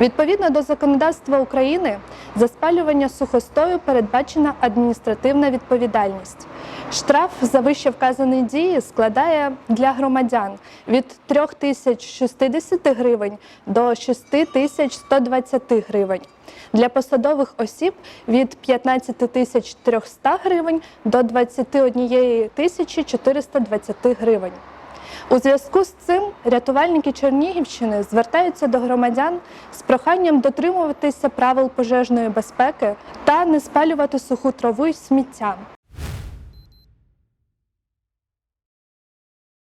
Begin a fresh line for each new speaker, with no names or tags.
Відповідно до законодавства України, за спалювання сухостою передбачена адміністративна відповідальність. Штраф за вище вказані дії складає для громадян від 3060 гривень до 6120 гривень. Для посадових осіб від 15 300 гривень до 21 420 гривень. У зв'язку з цим рятувальники Чернігівщини звертаються до громадян з проханням дотримуватися правил пожежної безпеки та не спалювати суху траву й сміття.